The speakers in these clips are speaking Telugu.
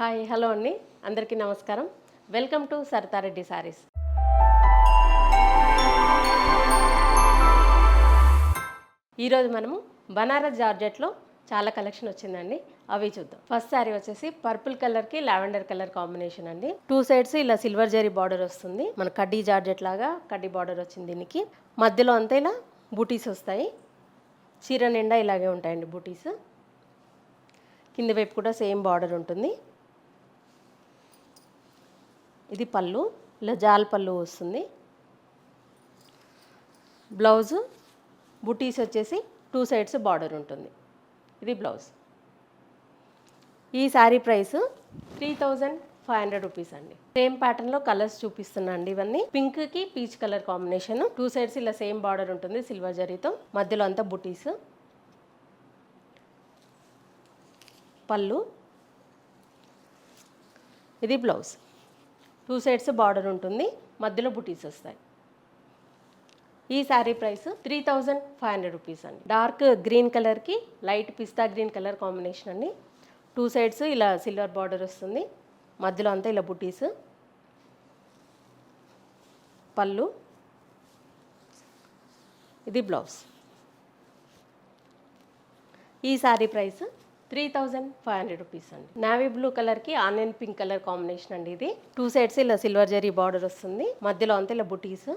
హాయ్ హలో అండి. అందరికీ నమస్కారం. Welcome to Saritha Reddy sarees. ఈరోజు మనము బనారస్ జార్జెట్లో చాలా కలెక్షన్ వచ్చిందండి. అవి చూద్దాం. ఫస్ట్ శారీ వచ్చేసి పర్పుల్ కలర్కి లావెండర్ కలర్ కాంబినేషన్ అండి. టూ సైడ్స్ ఇలా సిల్వర్ జరీ బార్డర్ వస్తుంది. మన కడ్డీ జార్జెట్ లాగా కడ్డీ బార్డర్ వచ్చింది దీనికి. మధ్యలో అంతా ఇలా బూటీస్ వస్తాయి. చీర నిండా ఇలాగే ఉంటాయండి బూటీస్. కింది వైపు కూడా సేమ్ బార్డర్ ఉంటుంది. ఇది పళ్ళు ఇలా జాల్ పళ్ళు వస్తుంది. బ్లౌజు బుటీస్ వచ్చేసి టూ సైడ్స్ బార్డర్ ఉంటుంది. ఇది బ్లౌజ్. ఈ sari price three thousand five hundred rupees అండి. సేమ్ ప్యాటర్న్లో కలర్స్ చూపిస్తున్నా అండి ఇవన్నీ. పింక్కి peach colour combination. Two sides ఇలా సేమ్ బార్డర్ ఉంటుంది సిల్వర్ జరీతో. మధ్యలో అంతా బుటీస్. పళ్ళు. ఇది బ్లౌజ్. టూ సైడ్స్ బార్డర్ ఉంటుంది మధ్యలో బుటీస్ వస్తాయి. ఈ sari price three thousand five hundred rupees అండి. డార్క్ గ్రీన్ కలర్కి light pista green colour combination అండి. టూ సైడ్స్ ఇలా సిల్వర్ బార్డర్ వస్తుంది మధ్యలో అంతా ఇలా బుటీస్. పళ్ళు. ఇది బ్లౌజ్. ఈ sari price three thousand five hundred rupees అండి. నావీ బ్లూ కలర్కి ఆనియన్ పింక్ కలర్ కాంబినేషన్ అండి ఇది. టూ సైడ్స్ ఇలా సిల్వర్ జరీ బార్డర్ వస్తుంది. మధ్యలో అంతా ఇలా బుటీస్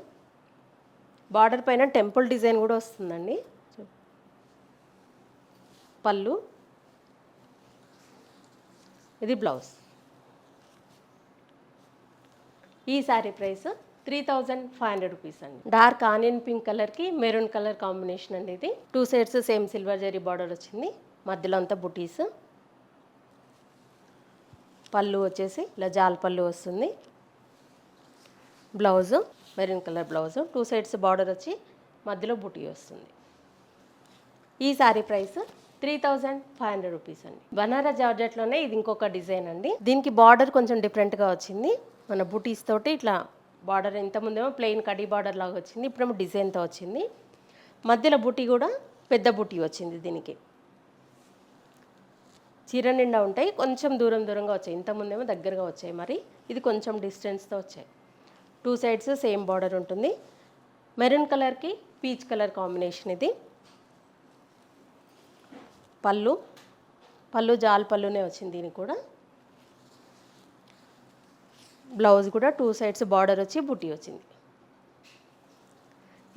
బార్డర్ పైన టెంపుల్ డిజైన్ కూడా వస్తుందండి. పళ్ళు. ఇది బ్లౌజ్ ఈ sari price three thousand five hundred rupees అండి. డార్క్ ఆనియన్ పింక్ కలర్కి మెరూన్ కలర్ కాంబినేషన్ అండి ఇది. Two sides same silver zari border వచ్చింది. మధ్యలో అంతా బుటీస్. పళ్ళు వచ్చేసి ఇలా జాల పళ్ళు వస్తుంది. Blouse maroon colour blouse two sides border వచ్చి మధ్యలో బుటీ వస్తుంది. ఈ sari price three thousand five hundred rupees అండి. బనారస్ జార్జెట్లోనే ఇది ఇంకొక డిజైన్ అండి. దీనికి బార్డర్ కొంచెం డిఫరెంట్గా వచ్చింది. మన బుటీస్ తోటి ఇట్లా బార్డర్ ఇంతకుముందేమో ప్లెయిన్ కడీ బార్డర్ లాగా వచ్చింది. ఇప్పుడేమో డిజైన్తో వచ్చింది. మధ్యలో బుటీ కూడా పెద్ద బుటీ వచ్చింది దీనికి. చీర నిండా ఉంటాయి కొంచెం దూరం దూరంగా వచ్చాయి. ఇంతకుముందేమో దగ్గరగా వచ్చాయి మరి. ఇది కొంచెం డిస్టెన్స్తో వచ్చాయి. టూ సైడ్స్ సేమ్ బార్డర్ ఉంటుంది. మెరూన్ కలర్కి పీచ్ కలర్ కాంబినేషన్ ఇది. పళ్ళు పళ్ళు జాల్ పళ్ళునే వచ్చింది దీనికి కూడా. బ్లౌజ్ కూడా టూ సైడ్స్ బార్డర్ వచ్చి బుట్టి వచ్చింది.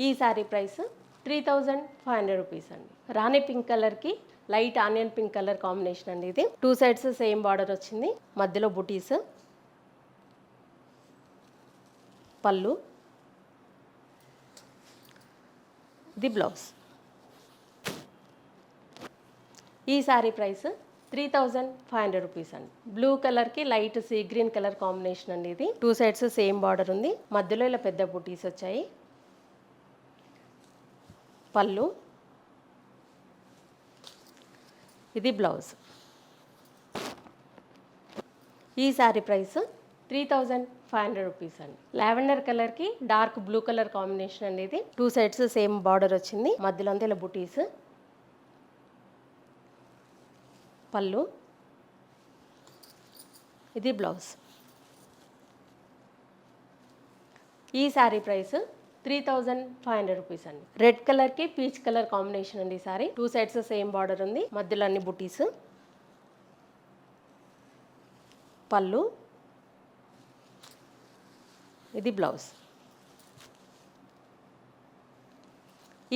ఈ sari price three thousand five hundred rupees అండి. రాణి పింక్ కలర్కి light onion pink colour combination అండి ఇది. టూ సైడ్స్ సేమ్ బార్డర్ వచ్చింది. మధ్యలో బుటీస్ పళ్ళు ది బ్లౌజ్. ఈ sari price three thousand five hundred rupees అండి. బ్లూ కలర్కి light sea green colour combination అండి ఇది. టూ సైడ్స్ సేమ్ బార్డర్ ఉంది. మధ్యలో ఇలా పెద్ద బుటీస్ వచ్చాయి. పళ్ళు ఇది బ్లౌజ్. ఈ sari price three thousand five hundred rupees అండి. లావెండర్ కలర్కి డార్క్ బ్లూ కలర్ కాంబినేషన్ అండి ఇది టూ సైడ్స్ సేమ్ బార్డర్ వచ్చింది. మధ్యలో అంతా ఇలా బుటీస్. పళ్ళు. ఇది బ్లౌజ్. ఈ sari price three thousand five hundred rupees అండి. రెడ్ కలర్కి పీచ్ కలర్ కాంబినేషన్ అండి sari. Two sides same border ఉంది. మధ్యలో అన్ని బుటీస్. పళ్ళు. ఇది బ్లౌజ్.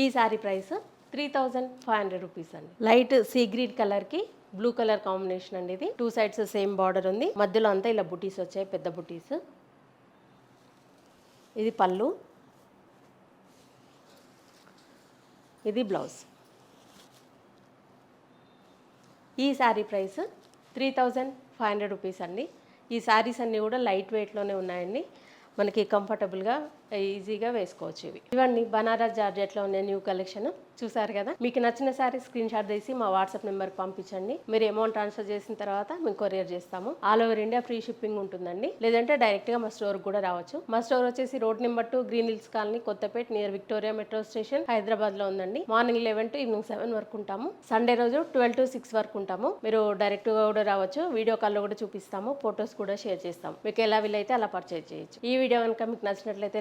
ఈ sari price three thousand five hundred rupees అండి. లైట్ సీ గ్రీన్ కలర్కి బ్లూ కలర్ కాంబినేషన్ అండి ఇది. టూ సైడ్స్ సేమ్ బార్డర్ ఉంది. మధ్యలో అంతా ఇలా బుటీస్ వచ్చాయి పెద్ద బుటీస్. ఇది పళ్ళు. ఇది బ్లౌజ్. ఈ sari price three thousand five hundred rupees అండి. ఈ శారీస్ అన్నీ కూడా లైట్ వెయిట్లోనే ఉన్నాయండి. మనకి కంఫర్టబుల్గా ఈజీగా వేసుకోవచ్చు ఇవి. ఇవన్నీ బనారస్ జార్జెట్లో ఉన్న న్యూ కలెక్షన్ చూసారు కదా? మీకు నచ్చిన సారీ స్క్రీన్ షాట్ తీసి మా వాట్సాప్ నెంబర్కి పంపించండి. మీరు అమౌంట్ ట్రాన్స్ఫర్ చేసిన తర్వాత మేము కొరియర్ చేస్తాము. All over India free shipping ఉంటుందండి. లేదంటే డైరెక్ట్గా మా స్టోర్ కూడా రావచ్చు. మా స్టోర్ వచ్చేసి road number two Green Hills Colony Kothapet near Victoria metro station హైదరాబాద్లో ఉందండి. Morning eleven to evening seven వరకు ఉంటాము. సండే రోజు ట్వెల్వ్ టు సిక్స్ వరకు ఉంటాము. మీరు డైరెక్ట్గా కూడా రావచ్చు. వీడియో కాల్లో కూడా చూపిస్తాము. ఫొటోస్ కూడా షేర్ చేస్తాము. మీకు ఎలా వీలైతే అలా పర్చేజ్ చేయొచ్చు. ఈ వీడియో కనుక మీకు నచ్చినట్లయితే